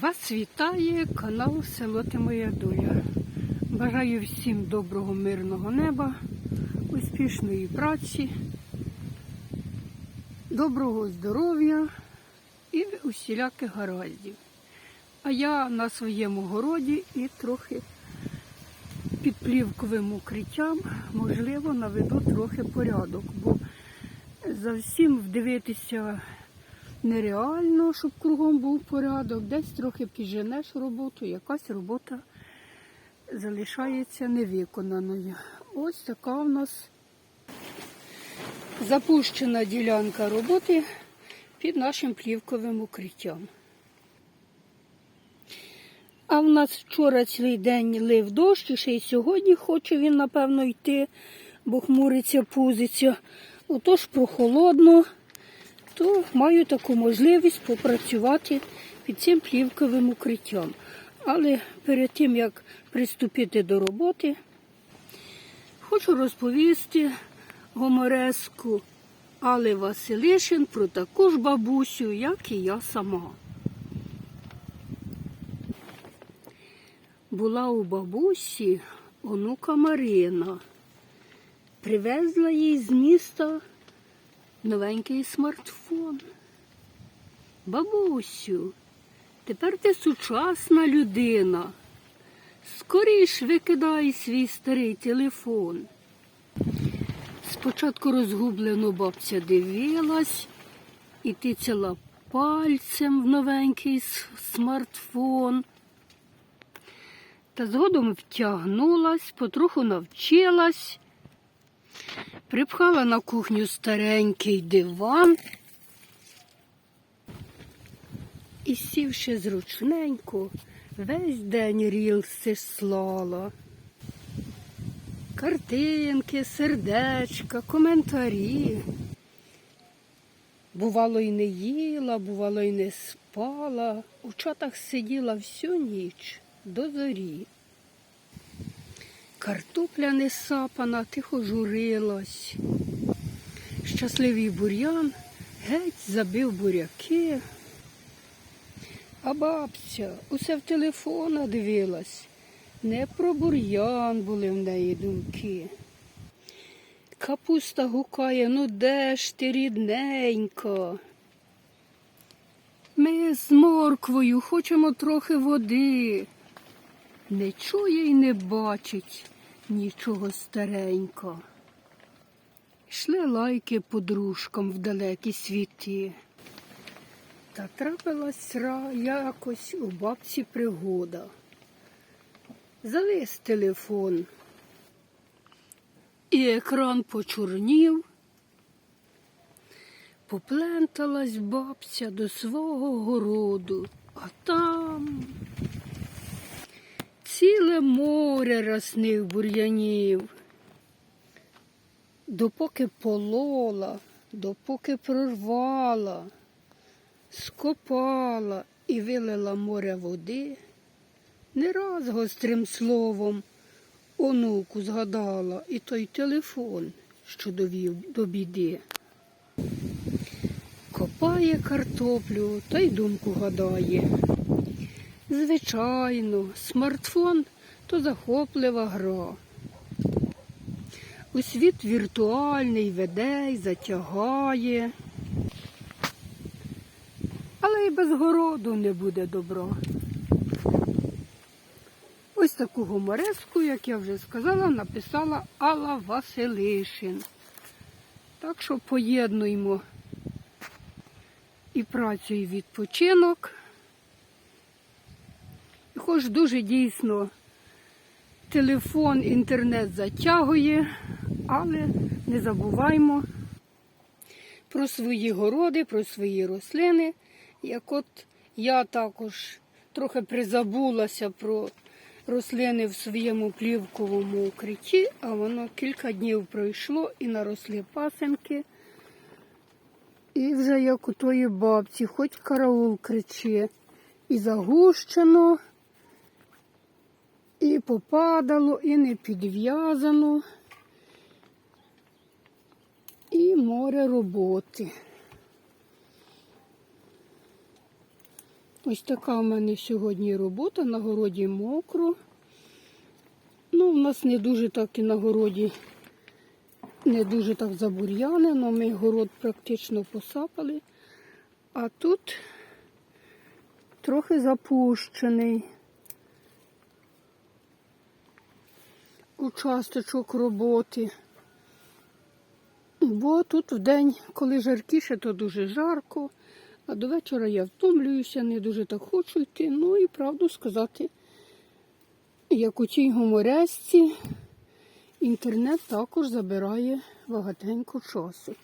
Вас вітає канал Село Ти Моя Доля. Бажаю всім доброго мирного неба, успішної праці, доброго здоров'я і усіляких гараздів. А я на своєму городі і трохи під плівковим укриттям, можливо, наведу трохи порядок, бо за всім вдивитися нереально, щоб кругом був порядок. Десь трохи підженеш роботу, якась робота залишається невиконаною. Ось така у нас запущена ділянка роботи під нашим плівковим укриттям. А в нас вчора цілий день лив дощ, і ще й сьогодні хоче він, напевно, йти, бо хмуриться, пузиться. Отож прохолодно то маю таку можливість попрацювати під цим плівковим укриттям. Але перед тим, як приступити до роботи, хочу розповісти гомореску Али Василишин про таку ж бабусю, як і я сама. Була у бабусі онука Марина. Привезла їй з міста новенький смартфон. Бабусю, тепер ти сучасна людина. Скоріш викидай свій старий телефон. Спочатку розгублено бабця дивилась і тицяла пальцем в новенький смартфон. Та згодом втягнулась, потроху навчилась припхала на кухню старенький диван і сівши зручненько, весь день рілси слала. Картинки, сердечка, коментарі. Бувало, й не їла, бувало, й не спала. У чатах сиділа всю ніч до зорі. Картопля не сапана, тихо журилась. Щасливий бур'ян геть забив буряки. А бабця усе в телефона дивилась. Не про бур'ян були в неї думки. Капуста гукає, ну де ж ти рідненька? Ми з морквою хочемо трохи води. Не чує й не бачить нічого старенько. Йшли лайки подружкам в далекі світи. Та трапилась ра якось у бабці пригода. Завис телефон. І екран почорнів. Попленталась бабця до свого городу, а там ціле море росних бур'янів. Допоки полола, допоки прорвала, скопала і вилила море води, не раз гострим словом онуку згадала і той телефон, що довів до біди. Копає картоплю та й думку гадає. Звичайно, смартфон то захоплива гра. У світ віртуальний веде й затягає. Але й без городу не буде добра. Ось таку гумореску, як я вже сказала, написала Алла Василишин. Так що поєднуємо і працю, і відпочинок. Хоч дуже дійсно телефон, інтернет затягує, але не забуваймо про свої городи, про свої рослини. Як от я також трохи призабулася про рослини в своєму плівковому укритті, а воно кілька днів пройшло і наросли пасенки. І вже як у тої бабці, хоч караул кричи, і загущено, і попадало, і не підв'язано, і море роботи. Ось така в мене сьогодні робота. На городі мокро. Ну, в нас не дуже так і на городі, не дуже так забур'янено. Ми город практично посапали. А тут трохи запущений. Участочок роботи. Бо тут в день, коли жаркіше, то дуже жарко. А до вечора я втомлююся, не дуже так хочу йти. Ну і правду сказати, як у тій гуморесці, інтернет також забирає багатенько часу.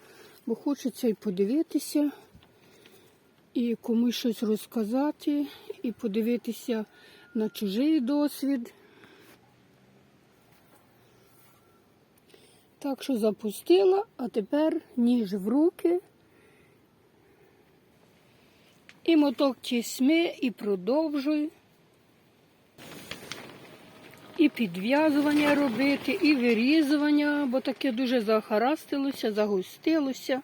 Бо хочеться і подивитися, і комусь щось розказати, і подивитися на чужий досвід. Так що запустила, а тепер ніж в руки. І моток тісьми, і продовжуй. І підв'язування робити, і вирізування, бо таке дуже захарастилося, загустилося.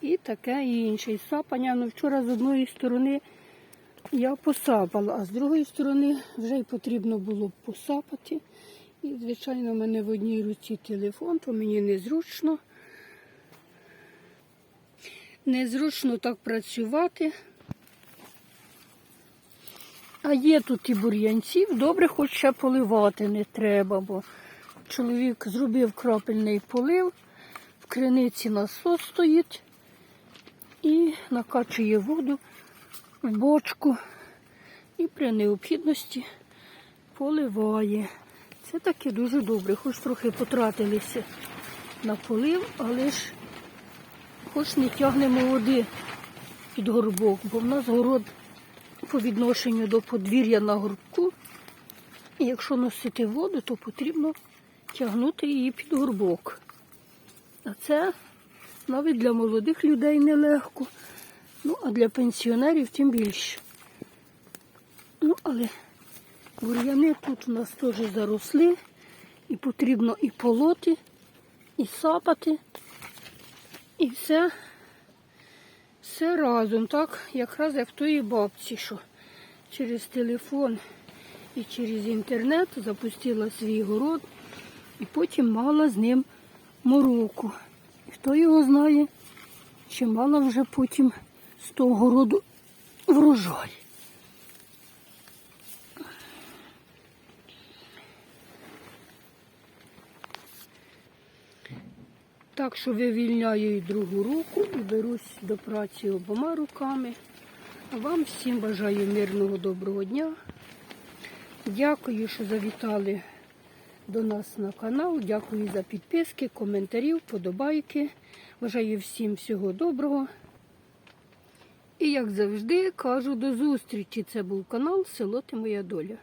І таке і інше. І сапання. Ну, вчора з одної сторони я посапала, а з другої сторони вже й потрібно було посапати. І, звичайно, в мене в одній руці телефон, то мені незручно. Незручно так працювати. А є тут і бур'янців, добре, хоч ще поливати не треба, бо чоловік зробив крапельний полив, в криниці насос стоїть і накачує воду в бочку і при необхідності поливає. Це таке дуже добре, хоч трохи потратилися на полив, але ж хоч не тягнемо води під горбок, бо в нас город по відношенню до подвір'я на горбку. І якщо носити воду, то потрібно тягнути її під горбок. А це навіть для молодих людей нелегко. Ну, а для пенсіонерів тим більше. Ну, але бур'яни тут у нас теж заросли. І потрібно і полоти, і сапати. І все все разом, так, якраз як в тої бабці, що через телефон і через інтернет запустила свій город і потім мала з ним мороку. І хто його знає, чи мала вже потім з того городу врожай. Так що вивільняю і другу руку і берусь до праці обома руками. Вам всім бажаю мирного доброго дня. Дякую, що завітали до нас на канал. Дякую за підписки, коментарі, вподобайки. Бажаю всім всього доброго. І як завжди кажу до зустрічі. Це був канал Село Ти Моя Доля.